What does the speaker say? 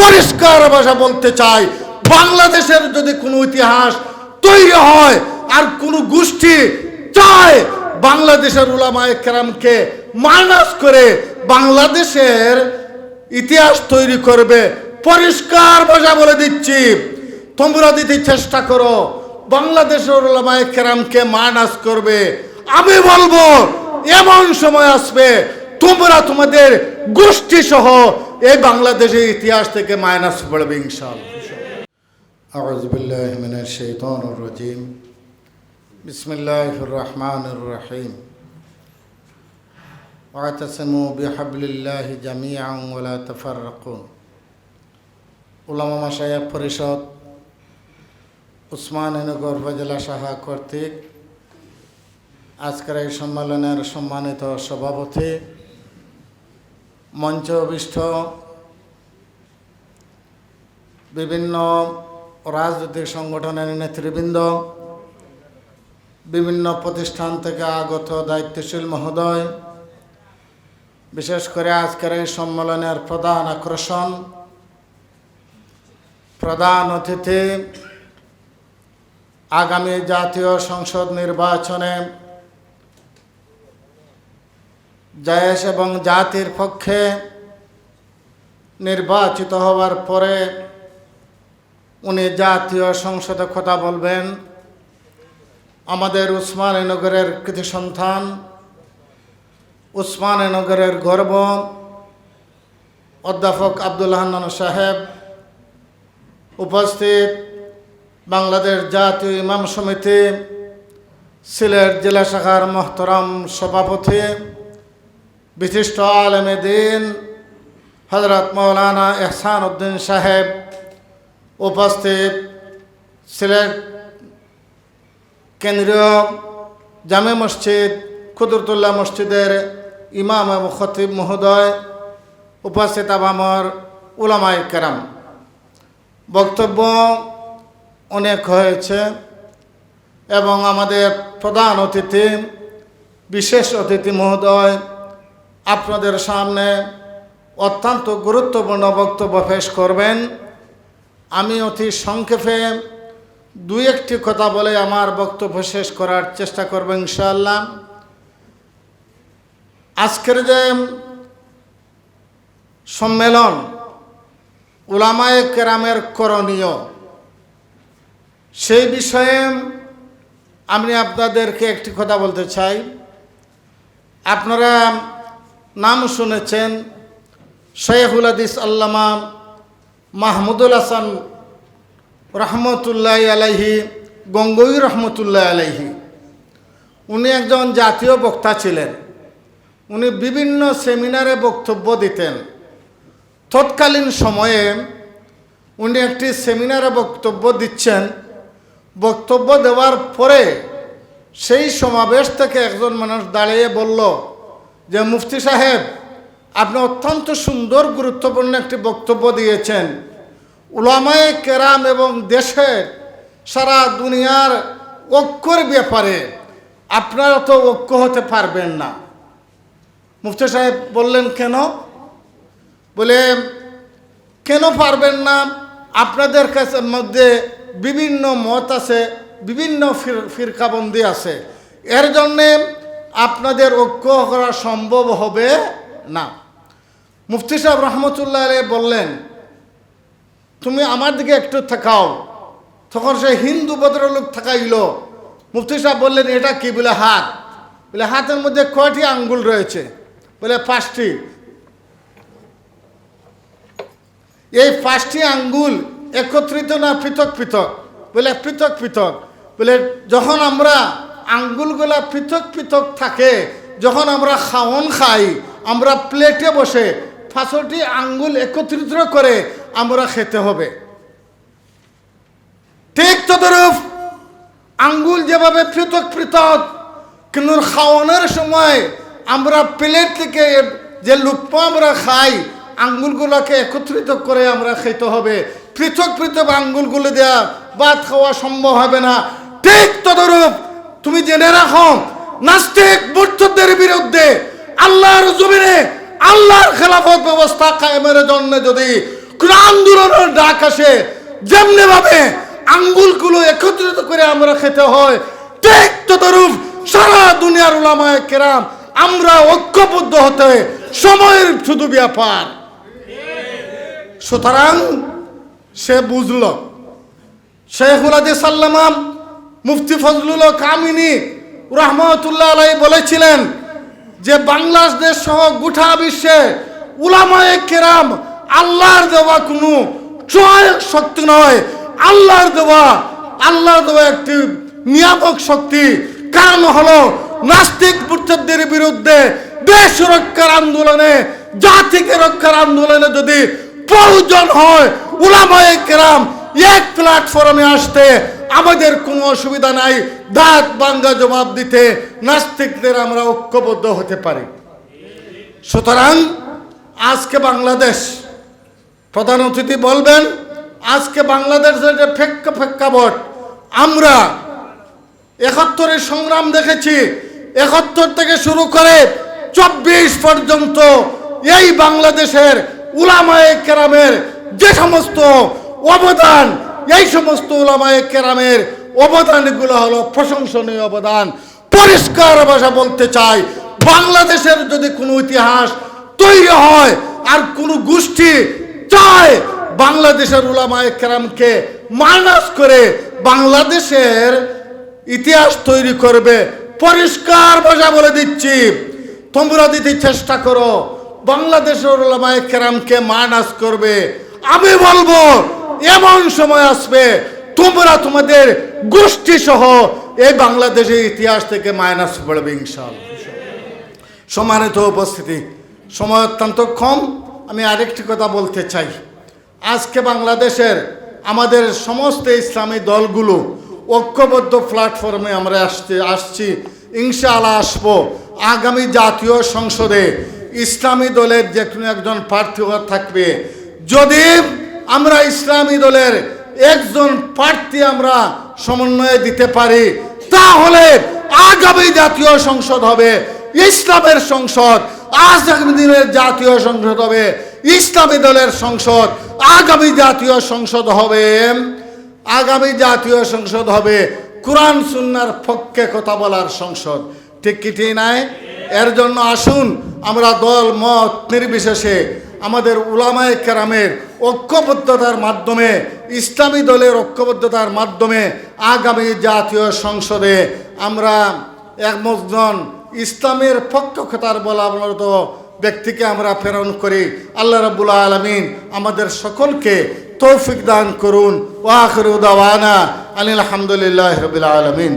পরিষ্কার ভাষা বলতে চাই, বাংলাদেশের যদি কোনো ইতিহাস তৈরি হয় আর কোনো গোষ্ঠী চায়, বাংলাদেশের উলামায়ে কেরামকে মাইনাস করে বাংলাদেশের ইতিহাস তৈরি করবে। পরিষ্কার ভাষা বলে দিচ্ছি। তোমরা দিতে চেষ্টা করো, বাংলাদেশের ওলামায়ে কেরামকে মাইনাস করবে। আমি বলব, এমন সময় আসবে তোমরা তোমাদের গোষ্ঠী সহ এই বাংলাদেশের ইতিহাস থেকে মাইনাস পড়বে ইনশাআল্লাহ أعوذ بالله من الشيطان الرجيم بسم الله الرحمن الرحيم واعتصموا بحبل الله جميعا ولا تفرقوا উলামা মাসায়া পরিষদ উসমাননগর উপজেলা শাখা কর্তৃক আজকের এই সম্মেলনের সম্মানিত সভাপতি মঞ্চ অভিষ্ট বিভিন্ন রাজনৈতিক সংগঠনের নেতৃবৃন্দ, বিভিন্ন প্রতিষ্ঠান থেকে আগত দায়িত্বশীল মহোদয়, বিশেষ করে আজকের এই সম্মেলনের প্রধান আকর্ষণ, প্রধান অতিথি, আগামী জাতীয় সংসদ নির্বাচনে জায়েশ এবং জাতির পক্ষে নির্বাচিত হওয়ার পরে উনি জাতীয় সংসদে কথা বলবেন। আমাদের উসমাননগরের কৃতি সন্তান উসমাননগরের গর্ব, অধ্যাপক আব্দুল হান্নান সাহেব উপস্থিত, বাংলাদেশ জাতীয় ইমাম সমিতি, সিলেট জেলা শাখার মোহতরম সভাপতি বিশিষ্ট আলমে দিন হজরত মৌলানা এহসান উদ্দিন সাহেব উপস্থিত সিলেট কেন্দ্রীয় জামে মসজিদ কুদরতুল্লাহ মসজিদের ইমাম এবং খতিব মহোদয় উপস্থিত আবামর উলামাই কেরাম। বক্তব্য অনেক হয়েছে এবং আমাদের প্রধান অতিথি, বিশেষ অতিথি মহোদয় আপনাদের সামনে অত্যন্ত গুরুত্বপূর্ণ বক্তব্য পেশ করবেন। আমি অতি সংক্ষেপে দুই একটি কথা বলে আমার বক্তব্য শেষ করার চেষ্টা করব ইনশাআল্লাহ। আজকের যে সম্মেলন উলামায়ে কেরামের করণীয়, সেই বিষয়ে আমি আপনাদেরকে একটি কথা বলতে চাই। আপনারা নাম শুনেছেন শেখুল হাদিস আল্লামা মাহমুদুল হাসান রহমতুল্লাহ আলাইহি, গঙ্গই রহমতুল্লাহ আলাইহি। উনি একজন জাতীয় বক্তা ছিলেন। উনি বিভিন্ন সেমিনারে বক্তব্য দিতেন। তৎকালীন সময়ে উনি একটি সেমিনারে বক্তব্য দিচ্ছেন। বক্তব্য দেওয়ার পরে সেই সমাবেশ থেকে একজন মানুষ দাঁড়িয়ে বলল যে মুফতি সাহেব, আপনি অত্যন্ত সুন্দর, গুরুত্বপূর্ণ একটি বক্তব্য দিয়েছেন। উলামায়ে কেরাম এবং দেশের সারা দুনিয়ার ঐক্যর ব্যাপারে আপনারা তো ঐক্য হতে পারবেন না। মুফতি সাহেব বললেন, কেন? বলে, কেন পারবেন না? আপনাদের কাছে মধ্যে বিভিন্ন মত আছে, বিভিন্ন ফির, ফিরকাবন্দি আছে। এর জন্যে আপনাদের ঐক্য করা সম্ভব হবে না। মুফতি সাহেব রহমতুল্লাহ বললেন, তুমি আমার দিকে একটু থাকাও তখন সে হিন্দু ভদ্রলোক থাকাইল মুফতি সাহেব বললেন, এটা কি? বলে, হাত। বলে, হাতের মধ্যে কয়টি আঙ্গুল রয়েছে? বলে, পাঁচটি। এই পাঁচটি আঙ্গুল একত্রিত না পৃথক পৃথক? বলে, পৃথক পৃথক। বলে, যখন আমরা আঙ্গুলগুলা পৃথক পৃথক থাকে। যখন আমরা খাওয়ন খাই, আমরা প্লেটে বসে পাঁচটি আঙ্গুল একত্রিত করে আমরা খেতে হবে। ঠিক তদরূপ আঙ্গুল যেভাবে পৃথক পৃথক, কিন্তু খাওয়ানোর সময় আমরা প্লেট থেকে যে লুপ্প আমরা খাই, আঙ্গুলগুলোকে একত্রিত করে আমরা খেতে হবে। পৃথক পৃথক আঙ্গুলগুলো দেওয়া ভাত খাওয়া সম্ভব হবে না। ঠিক তদরূপ তুমি জেনে রাখো, নাস্তিক মূর্তদের বিরুদ্ধে আল্লাহর জমিনে আল্লাহর খেলাফত ব্যবস্থা কায়েমের জন্য যদি কোন আন্দোলনের ডাক আসে যেমনি ভাবে আঙ্গুলগুলো একত্রিত করে আমরা খেতে হয়, ঠিক তদরূপ সারা দুনিয়ার উলামায়ে কেরাম আমরা ঐক্যবদ্ধ হতে সময়ের শুধু ব্যাপার। সুতরাং সে বুঝল, শেখুল আদি সাল্লামাম মুফতি ফজলুল কামিনী রহমতুল্লাহ আলাই বলেছিলেন যে বাংলাদেশ সহ গোটা বিশ্বে উলামায়ে কেরাম আল্লাহর দেওয়া কোনো সহায়ক শক্তি নয়। আল্লাহর দেওয়া আল্লাহর দেওয়া একটি নিয়ামক শক্তি। কারণ হলো নাস্তিক মুর্তদের বিরুদ্ধে দেশ রক্ষার আন্দোলনে, জাতিকে রক্ষার আন্দোলনে যদি প্রয়োজন হয়, উলামায়ে কেরাম এক প্ল্যাটফর্মে আসতে আমাদের কোনো অসুবিধা নাই। দাঁত বাঙ্গা জবাব দিতে নাস্তিকদের আমরা ঐক্যবদ্ধ হতে পারি। সুতরাং আজকে বাংলাদেশ, প্রধান অতিথি বলবেন, আজকে বাংলাদেশের যে ফেক্কা প্রেক্ষাপট আমরা একাত্তরের সংগ্রাম দেখেছি। একাত্তর থেকে শুরু করে চব্বিশ পর্যন্ত এই বাংলাদেশের উলামায়ে কেরামের যে সমস্ত অবদান। এই সমস্ত উলামায়ে কেরামের অবদানগুলো হলো প্রশংসনীয় অবদান। পরিষ্কার ভাষা বলতে চাই, বাংলাদেশের যদি কোনো ইতিহাস তৈরি হয় আর কোনো গোষ্ঠী চায়, বাংলাদেশের উলামায়ে কেরামকে মাইনাস করে বাংলাদেশের ইতিহাস তৈরি করবে। পরিষ্কার ভাষা বলে দিচ্ছি। তোমরা দিতে চেষ্টা করো, বাংলাদেশের ওলামায়ে কেরামকে মাইনাস করবে। আমি বলব এমন সময় আসবে, তোমরা তোমাদের গোষ্ঠী সহ এই বাংলাদেশের ইতিহাস থেকে মাইনাস পড়বে ইনশাআল্লাহ। সম্মানিত উপস্থিতি, সময় অত্যন্ত কম। আমি আরেকটি কথা বলতে চাই। আজকে বাংলাদেশের আমাদের সমস্ত ইসলামী দলগুলো ঐক্যবদ্ধ প্ল্যাটফর্মে আমরা আসতে, আসছি। ইনশাআল্লাহ আসব। আগামী জাতীয় সংসদে ইসলামী দলের যে কোনো একজন প্রার্থী থাকবে। যদি আমরা ইসলামী দলের একজন প্রার্থী আমরা সমন্বয়ে দিতে পারি। তাহলে আগামী জাতীয় সংসদ হবে, ইসলামের সংসদ। আগামী দিনের জাতীয় সংসদ হবে, ইসলামী দলের সংসদ। আগামী জাতীয় সংসদ হবে, আগামী জাতীয় সংসদ হবে কোরআন সুন্নার পক্ষে কথা বলার সংসদ। ঠিক কি ঠিক নাই? এর জন্য আসুন, আমরা দল, মত নির্বিশেষে আমাদের উলামায়ে কেরামের ঐক্যবদ্ধতার মাধ্যমে, ইসলামী দলের ঐক্যবদ্ধতার মাধ্যমে আগামী জাতীয় সংসদে আমরা একজন ইসলামের পক্ষতার বলা ব্যক্তিকে আমরা প্রেরণ করি। আল্লাহ রাবুল আলমিন আমাদের সকলকে তৌফিক দান করুন। ওয়াখরুদাওয়ানা আনিল আলহামদুলিল্লাহ রবিল আলমিন।